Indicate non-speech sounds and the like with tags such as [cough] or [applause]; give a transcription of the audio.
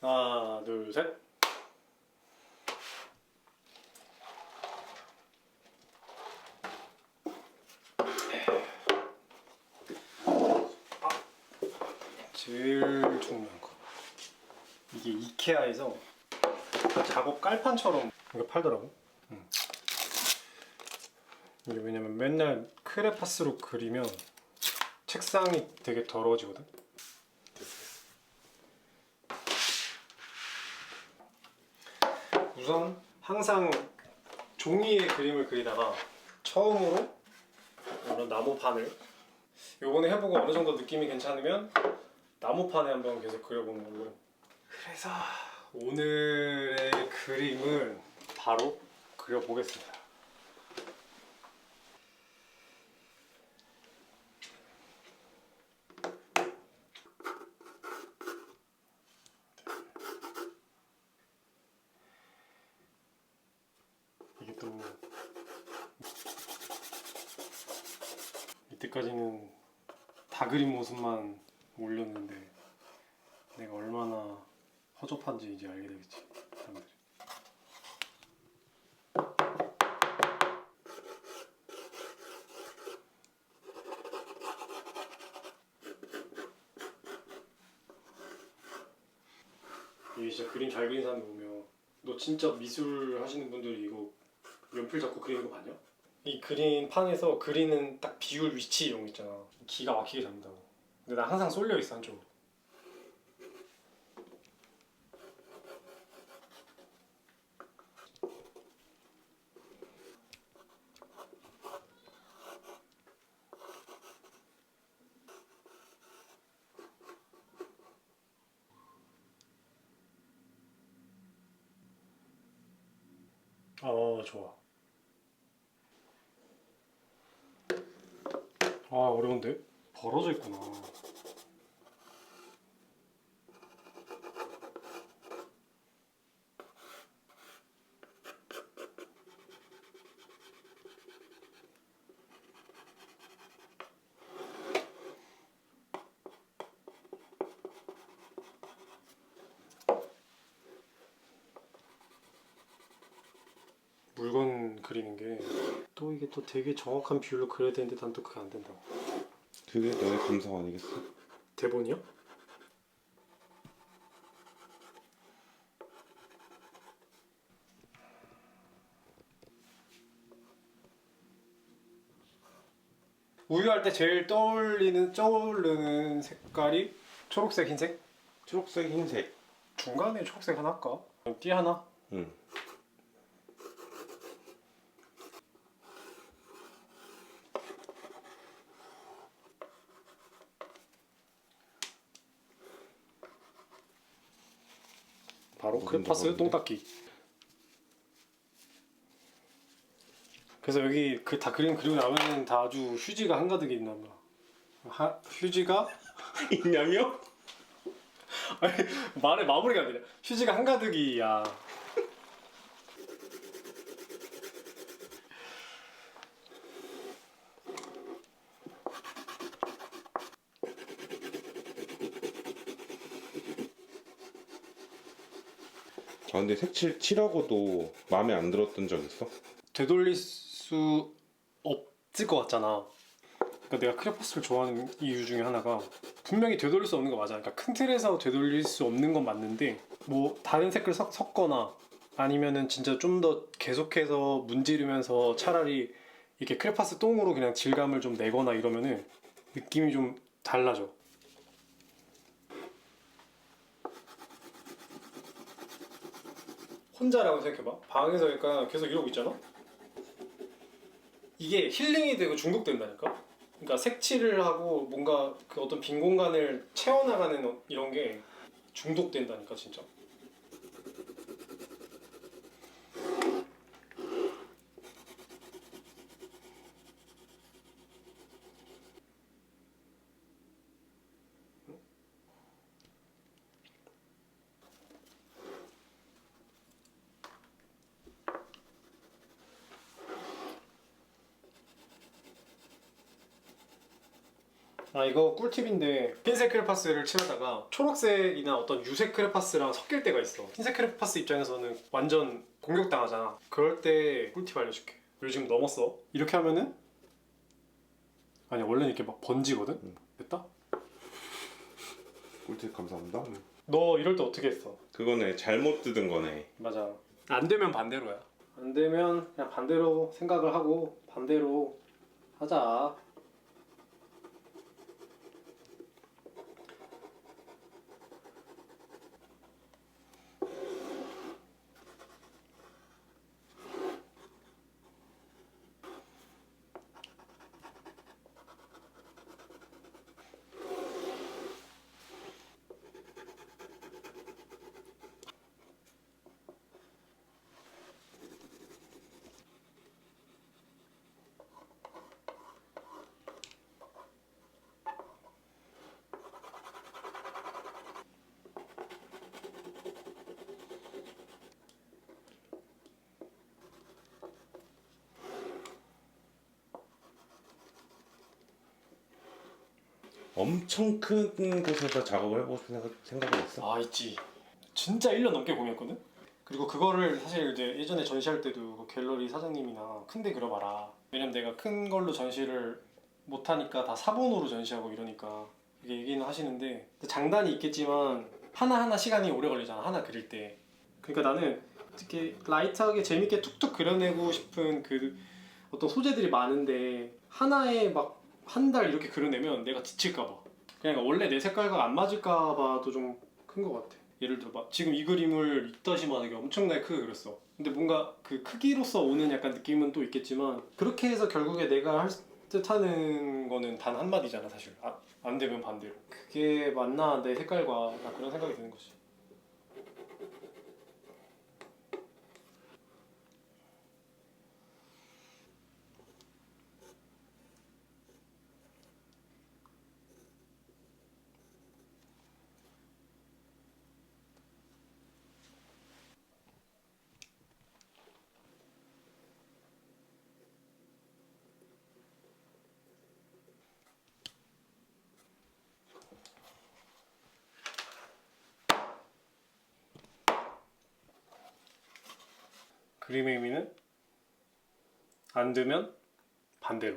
하나, 둘, 셋. 아, 제일 중요한 거. 이게 이케아에서 그 작업 깔판처럼 이거 팔더라고. 응. 이게 왜냐면 맨날 크레파스로 그리면 책상이 되게 더러워지거든. 우선 항상 종이에 그림을 그리다가 처음으로 이런 나무판을 요번에 해보고 어느 정도 느낌이 괜찮으면 나무판에 한번 계속 그려보는 걸로. 그래서 오늘의 그림은 바로 그려보겠습니다 이게 또 이때까지는 다 그린 모습만 올렸는데 내가 얼마나 허접한지 이제 알게 되겠지 사람들이 이게 진짜 그림 잘 그리는 사람이 보면 너 진짜 미술 하시는 분들이 이거 연필 잡고 그리는 거 봤냐? 이 그린 판에서 그리는 딱 비율 위치 이런 거 있잖아. 기가 막히게 잡는다고. 근데 나 항상 쏠려 있어 한쪽으로. 어 좋아 아 어려운데? 벌어져 있구나 물건 그리는 게 또 이게 또 되게 정확한 비율로 그려야 되는데 난 또 그게 안 된다고 그게 너의 감성 아니겠어? 대본이요? 우유할 때 제일 떠올리는 떠오르는 색깔이 초록색, 흰색? 초록색, 흰색. 중간에 초록색 하나 할까? 띠 하나? 응. 바로 무슨 크레파스 작업인데? 똥 닦기. 그래서 여기 그 다 그림 그리고 나면은 다 아주 휴지가 한가득 있나 봐. 하, 휴지가 [laughs] 있냐며? 아니 말의 마무리가 안 되냐. 휴지가 한가득이야. 아 근데 색칠 칠하고도 마음에 안 들었던 적 있어? 되돌릴 수 없을 것 같잖아. 그러니까 내가 크레파스를 좋아하는 이유 중에 하나가 분명히 되돌릴 수 없는 거 맞아. 그러니까 큰 틀에서 되돌릴 수 없는 건 맞는데 뭐 다른 색을 섞, 섞거나 아니면은 진짜 좀 더 계속해서 문지르면서 차라리 이렇게 크레파스 똥으로 그냥 질감을 좀 내거나 이러면은 느낌이 좀 달라져. 혼자라고 생각해봐. 방에서 그러니까 계속 이러고 있잖아. 이게 힐링이 되고 중독된다니까. 그러니까 색칠을 하고 뭔가 그 어떤 빈 공간을 채워나가는 어- 이런 게 중독된다니까 진짜. 아 이거 꿀팁인데 흰색 크레파스를 칠하다가 초록색이나 어떤 유색 크레파스랑 섞일 때가 있어 흰색 크레파스 입장에서는 완전 공격당하잖아 그럴 때 꿀팁 알려줄게 그리고 지금 넘었어 이렇게 하면은 아니 원래는 이렇게 막 번지거든? 됐다? 꿀팁 감사합니다. 너 이럴 때 어떻게 했어? 그거네 잘못 뜯은 거네. 맞아 안 되면 반대로야 안 되면 그냥 반대로 생각을 하고 반대로 하자 엄청 큰 곳에서 작업을 싶은 생각, 생각을 했어. 아 있지. 진짜 1년 넘게 고민했거든? 그리고 그거를 사실 이제 예전에 전시할 때도 그 갤러리 사장님이나 큰 데 그려봐라. 왜냐면 내가 큰 걸로 전시를 못하니까 다 사본으로 전시하고 이러니까 이게 얘기는 하시는데 장단이 있겠지만 하나하나 시간이 오래 걸리잖아 하나 그릴 때. 그러니까 나는 특히 라이트하게 재밌게 툭툭 그려내고 싶은 그 어떤 소재들이 많은데 하나에 막 한 달 이렇게 그려내면 내가 지칠까봐 그러니까 원래 내 색깔과 안 맞을까봐도 좀 큰 것 같아. 예를 들어 막 지금 이 그림을 이따시만하게 엄청나게 크게 그렸어. 근데 뭔가 그 크기로서 오는 약간 느낌은 또 있겠지만 그렇게 해서 결국에 내가 할 듯하는 거는 단 한 마디잖아 사실. 아, 안 되면 반대로. 그게 맞나 내 색깔과 나 그런 생각이 드는 거지. 그림의 의미는 안 되면 반대로.